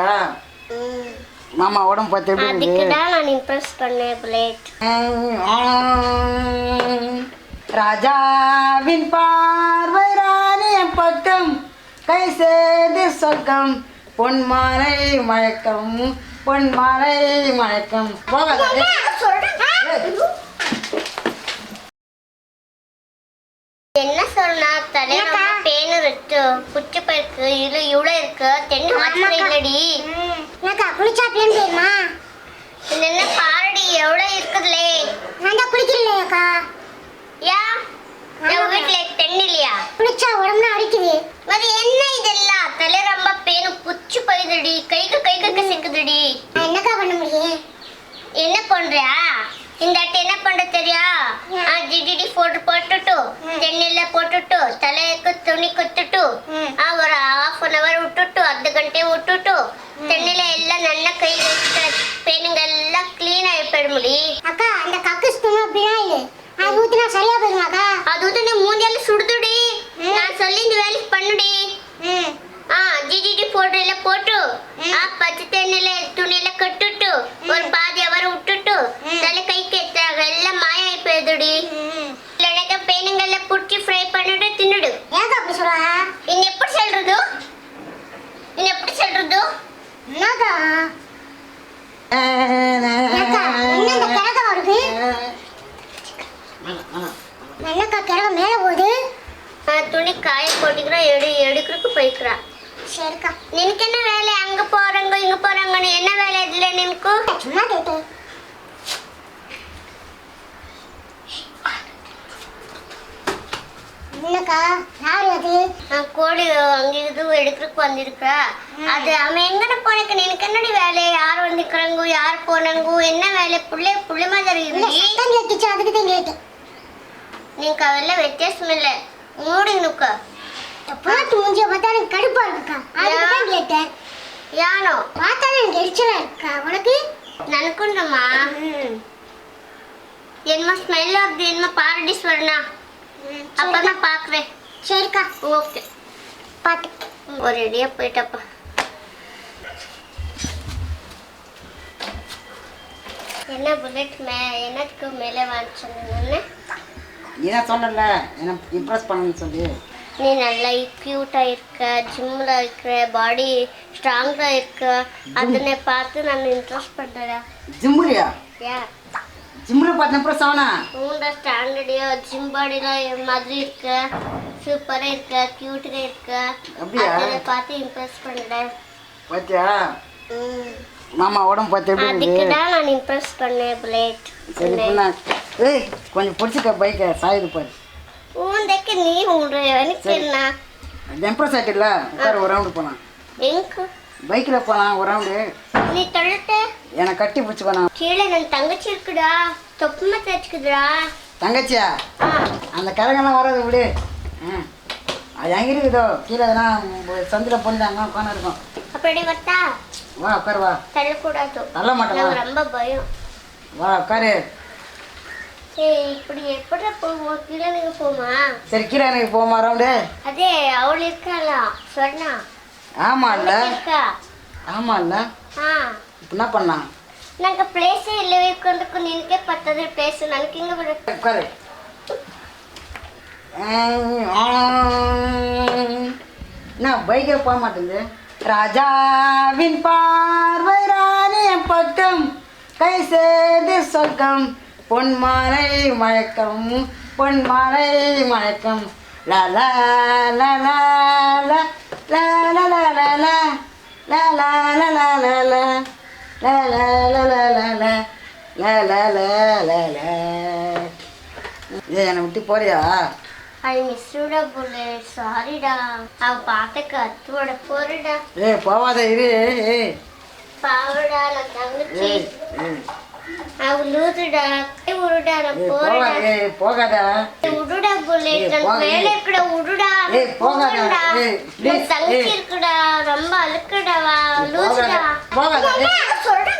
பாத்தியா மாமா உடம்பு பார்த்து எப்படி அதுக்கு தான் நான் இம்ப்ரெஸ் பண்ணேன் புல்லட் ராஜாவின் பார்வை ராணியம் பக்கம் கை சேது சொர்க்கம். பொன்மாலை மயக்கம் பொன்மாலை மயக்கம். என்ன சொன்னா தலை குச்சி பருக்கு இல்ல இவ்வளவு இருக்கு. தென்னை மாத்திரை இல்லடி. எனக்கா குளிச்சாப்பியும் தெரியுமா? என்ன பாரடி எவ்வளவு இருக்குதுலே. நான் தான் குளிக்கலையாக்கா. ஏன்? நம்ம வீட்டுல தென்னை இல்லையா குளிச்சா உடம்புல அடிக்குது அது என்ன இதெல்லாம்? தலை ரொம்ப பேரு குச்சி பயிருதுடி கைக்கு கை கைக்கு செங்குதுடி என்னக்கா பண்ண என்ன பண்றியா? இந்த அட்டை என்ன பண்ற தெரியா? ஜிடிடி போட்டு போட்டுட்டு தென்னில போட்டுட்டு தலைக்கு துணி குத்துட்டு ஒரு ஹாஃப் அன் அவர் விட்டுட்டு அர்த்த கண்டே விட்டுட்டு தென்னில எல்லாம் நல்லா கை பேனுங்க எல்லாம் கிளீன் ஆயிப்படும் முடி அக்கா நல்லக்கா கிழவ மேலே போகுது. துணி காய போட்டுக்கிறேன் எடு எடுக்கிறதுக்கு போய்க்கிறேன் சரிக்கா. நினக்கு என்ன வேலை? அங்கே போகிறாங்க இங்கே போகிறாங்கன்னு என்ன வேலை இதில் நினக்கு சும்மா கேட்டேன் என்னக்கா யார் அது? நான் கோடி அங்கே இது எடுக்கிறதுக்கு வந்திருக்கா அது அவன் எங்கன போனக்கு? எனக்கு என்னடி வேலை? யார் வந்துக்கிறாங்க யார் போனாங்க? என்ன வேலை? புள்ளை பிள்ளை மாதிரி கேட்டுச்சு அதுக்கு தான் கேட்டேன். நீங்க అవల్ల వ్యత్యాసం இல்லை. மூடி நிற்க பார்த்து முடிஞ்ச பார்த்தா எனக்கு கடுப்பா இருக்கா அதுதான் கேட்டேன் யானோ? பார்த்தா எனக்கு எரிச்சலா இருக்கா உனக்கு? நனக்குண்டம்மா என்னமோ ஸ்மெல் வருது என்னமோ பாரடி சொல்றா அப்பதான் பாக்குறேன் சரிக்கா. ஓகே. பாத்து ஒரு ரெடியா போயிட்டப்பா. என்ன புல்லட் மே என்னத்துக்கு மேலே வாங்க நீ தான் சொல்லல. என்ன இம்ப்ரெஸ் பண்ணணும்னு சொல்லி. நீ நல்லா க்யூட்டாக இருக்க ஜிம்மில் இருக்கிற பாடி ஸ்ட்ராங்காக இருக்க. அதனை பார்த்து நான் இன்ட்ரெஸ்ட் பண்ணுறேன் ஜிம்முலையா ஏ ஜிம்மில் பார்த்தப்பறம் சோனா உங்களோட ஸ்டாண்டர்டியோ ஜிம் பாடிலாம் என் மாதிரி இருக்க. சூப்பராக இருக்க க்யூட்டாக இருக்க. அதனை பார்த்து இம்ப்ரெஸ் பண்ணுறேன் பார்த்தியா? மாமா உடம்பு பார்த்து எப்படி அதுக்கு தான் நான் இம்ப்ரெஸ் பண்ணேன் பிளேட் சரி பண்ண ஏய் கொஞ்சம் பிடிச்சிக்க பைக்கை சாயுது பாரு. உண்டಕ್ಕೆ நீ உண்டு எனக்கு என்ன? இம்ப்ரெஸ் ஆகிட்டுல உட்கார ஒரு ரவுண்டு போகலாம் எங்க? பைக்கில் போகலாம் ஒரு ரவுண்டு நீ தள்ளிட்ட என்னை கட்டி பிடிச்சிக்கணும் கீழே நன் தங்கச்சி இருக்குடா தொப்புமா தச்சுக்குதுடா தங்கச்சியா? ஆ. அந்த கரங்கெல்லாம் வராது விடு. ம் அது எங்கே இருக்குதோ? கீழே எதனா சந்தில் பொண்ணு உட்காந்து இருக்கும். அப்படி வத்தா வா உட்காரு வா. தள்ளக்கூடாது. தள்ள மாட்டேன் ரொம்ப பயம். வா உட்காரு. இப்படி எப்படி போவோம் கீழனுக்கு போமா சரி கீழனுக்கு போமா ரவுண்டு? அவள் இருக்காளா? சொன்னா. ஆமால்ல. ஆமால்ல. ஆ. என்ன பண்ணா? நாங்க ప్లేస్ இல்ல வைக்கிறதுக்கு நினைக்க பத்தது ప్లేస్ ನನಗೆ இங்க வர உட்காரு. நான் பைக்கே போக மாட்டேங்குது? ராஜாவின் பார்வை ராணி பக்கம் கை சேர்ந்து சொர்க்கம். பொன்மாலை மயக்கம் பொன்மாலை மயக்கம் லலா லலா ஏ என்னை விட்டு போறியா ஐ மிஸ்டோட புல்லட் சாரிடா அவ பார்த்த கத்தோட போறடா ஏ போவாத இரு ஏ பாவடா தங்கச்சி அவ லூசுடா உருடா நான் போறேன் ஏய் போகாத. உருடா புல்லட் நான் மேலே இருக்கட உருடா ஏய் போகாத. ஏய் ப்ளீஸ் தங்கி இருக்கடா. ரொம்ப அழுக்கடா. லூசுடா. போகாத. சொல்றேன்